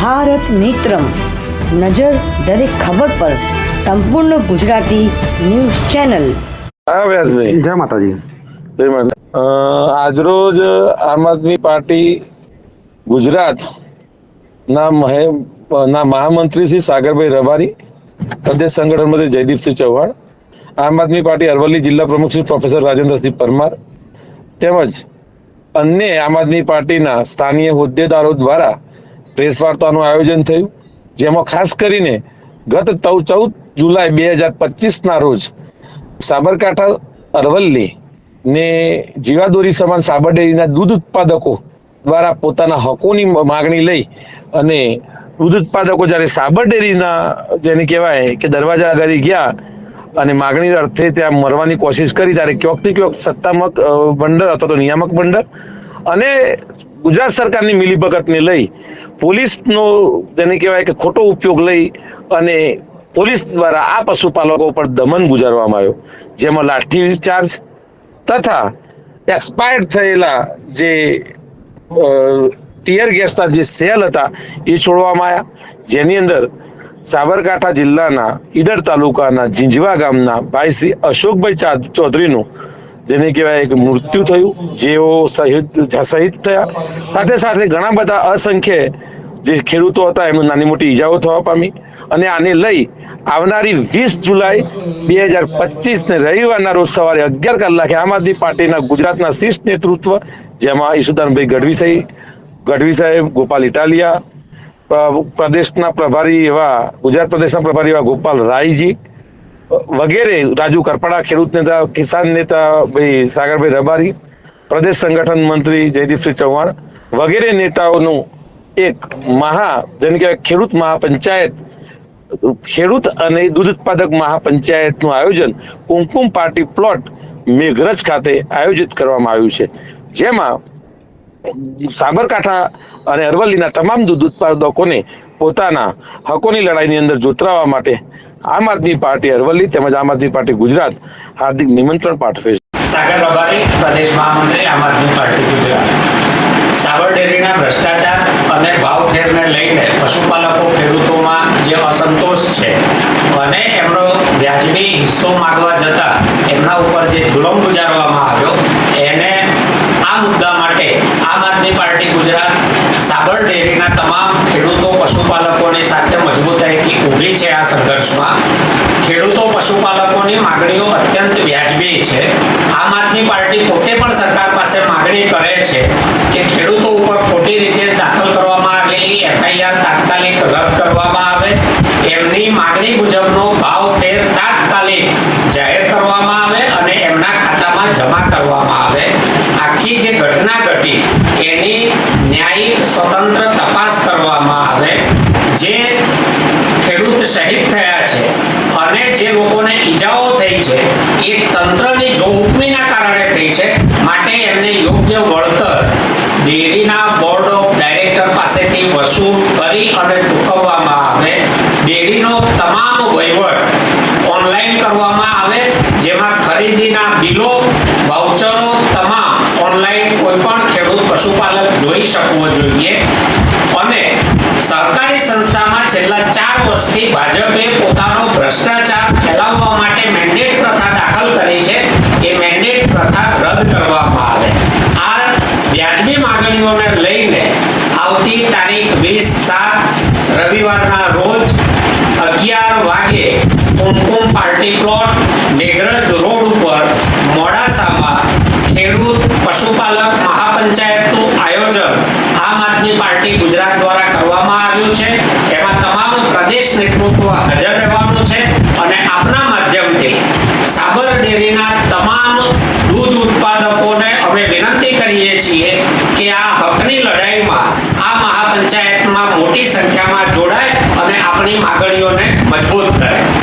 ભારત મિત્રમ. નજર દરેક ખબર પર. સંપૂર્ણ ગુજરાતી ન્યૂઝ ચેનલ. હા વ્યાસભાઈ. જય માતાજી. જય માતા. આજરોજ આમ આદમી પાર્ટી ગુજરાત ના મહે ના મહામંત્રી શ્રી સાગરભાઈ રબારી પ્રદેશ સંગઠન મંત્રી જયદીપસિંહ ચૌહાણ આમ આદમી પાર્ટી અરવલ્લી જિલ્લા પ્રમુખ શ્રી પ્રોફેસર રાજેન્દ્રસિંહ પરમાર તેમજ અન્ય આમ આદમી પાર્ટીના સ્થાનીય હોદ્દેદારો દ્વારા પ્રેસ વાર્તાનું આયોજન થયું, જેમાં ખાસ કરીને ગત ચૌદ જુલાઈ બે હજાર પચીસના રોજ સાબરકાંઠા અરવલ્લી ને જીવાદોરી સમાન સાબરડેરીના દૂધ ઉત્પાદકો દ્વારા પોતાના હકોની માગણી લઈ અને દૂધ ઉત્પાદકો જ્યારે સાબરડેરીના જેને કહેવાય કે દરવાજા આગળ ગયા અને માગણી અર્થે ત્યાં મરવાની કોશિશ કરી, ત્યારે ક્યોકથી ક્યોક સત્તામક મંડળ અથવા તો નિયામક મંડળ અને ગુજરાત સરકારની મિલીભગતને લઈ પોલીસનો જેને કહેવાય કે ખોટો ઉપયોગ લઈ અને પોલીસ દ્વારા આ પશુપાલકો પર દમન ગુજારવામાં આવ્યો, જેમાં લાઠી ચાર્જ તથા એક્સપાયર્ડ થયેલા જે ટીયર ગેસના જે સેલ હતા એ છોડવામાં આવ્યા. જેની અંદર સાબરકાંઠા જિલ્લાના ઈડર તાલુકાના ઝીંઝવા ગામના ભાઈ શ્રી અશોકભાઈ ચૌધરીનું જેને કહેવાય કે મૃત્યુ થયું. જેઓ શહીદ થયા. સાથે સાથે ઘણા બધા અસંખ્ય જે ખેડૂતો હતા એમને નાની મોટી ઈજાઓ થવા પામી. અને આને લઈ આવનારી વીસ જુલાઈ બે હજાર પચીસ ને રવિવારના રોજ સવારે અગિયાર કલાકે આમ આદમી પાર્ટીના ગુજરાતના શીર્ષ નેતૃત્વ, જેમાં ઈશુદાનભાઈ ગઢવી સાહેબ ગઢવી સાહેબ, ગોપાલ ઇટાલિયા પ્ર- પ્રદેશના પ્રભારી એવા ગુજરાત પ્રદેશના પ્રભારી એવા ગોપાલ રાયજી વગેરે રાજુ કરપડા, ખેડૂત નેતા, કિસાન નેતા, ભાઈ સાગરભાઈ રબારી, પ્રદેશ સંગઠન મંત્રી જયદીપસિંહ ચૌહાણ વગેરે નેતાઓનું એક મહા, જેને કહેવાય ખેડૂત મહાપંચાયત, ખેડૂત અને દૂધ ઉત્પાદક મહાપંચાયતનું આયોજન કુમકુમ પાર્ટી પ્લોટ મેઘરજ ખાતે આયોજિત કરવામાં આવ્યું છે. જેમાં સાબરકાંઠા અને અરવલ્લીના તમામ દૂધ ઉત્પાદકોને પોતાના હકોની લડાઈની અંદર જોતરાવા માટે આમ આદમી પાર્ટી અરવલ્લી તેમજ આમ આદમી પાર્ટી ગુજરાત હાર્દિક નિમંત્રણ પાઠવે છે. સાગર રબારી પ્રદેશ મહામંત્રી આમ આદમી પાર્ટી ગુજરાત. સાબર ડેરીના ભ્રષ્ટાચાર અને ભાવફેરને લઈને પશુપાલકો ખેડૂતોમાં જે અસંતોષ છે અને એમનો વ્યાજબી હિસ્સો માગવા જતા એમના ઉપર જે સંઘર્ષમાં ખેડૂતો, પશુપાલકોની માગણીઓ અત્યંત વ્યાજબી છે. આમ આદમી પાર્ટી પોતે પણ સરકાર પાસે માગણી કરે છે કે ખેડૂતો ઉપર ખોટી રીતે દાખલ કરવામાં આવેલી એફઆઈઆર તાત્કાલિક રદ કરવામાં આવે. એમની માગણી મુજબનો ભાવ ફેર તાત્કાલિક જાહેર કરવામાં આવે અને એમના ખાતામાં જમા કરવામાં આવે. આખી જે ઘટના ઘટી એની ન્યાયિક, સ્વતંત્ર શહીદ થયા છે અને જે લોકોને ઈજાઓ થઈ છે, એ તંત્રની જોહુકમીના કારણે થઈ છે, માટે એમને યોગ્ય વળતર ડેરીના બોર્ડ ઓફ ડાયરેક્ટર પાસેથી વસૂલ કરી અને ચૂકવવામાં આવે. ડેરીનો તમામ વહીવટ ઓનલાઈન કરવામાં આવે, જેમાં ખરીદીના બિલો, વાઉચરો, તમામ ઓનલાઈન કોઈ પણ ખેડૂત પશુપાલક જોઈ શકવો જોઈએ. વર્ષથી ભાજપે પોતાનો ભ્રષ્ટાચાર ફેલાવવા માટે મેન્ડેટ પ્રથા દાખલ કરી છે. એ મેન્ડેટ પ્રથા રદ કરવામાં આવે. આ વ્યાજબી માગણીઓને લઈને આવતી તારીખ વીસ સાત રવિવારના રોજ અગિયાર વાગે Kumkum party plot Meghraj road ઉપર લોકો હાજર રહેવાનું છે અને આપના માધ્યમથી સાબર ડેરીના તમામ દૂધ ઉત્પાદકોને અમે વિનંતી કરીએ છીએ કે આ હકની લડાઈમાં આ મહાપંચાયતમાં મોટી સંખ્યામાં જોડાય અને આપણી માગણીઓને મજબૂત કરે.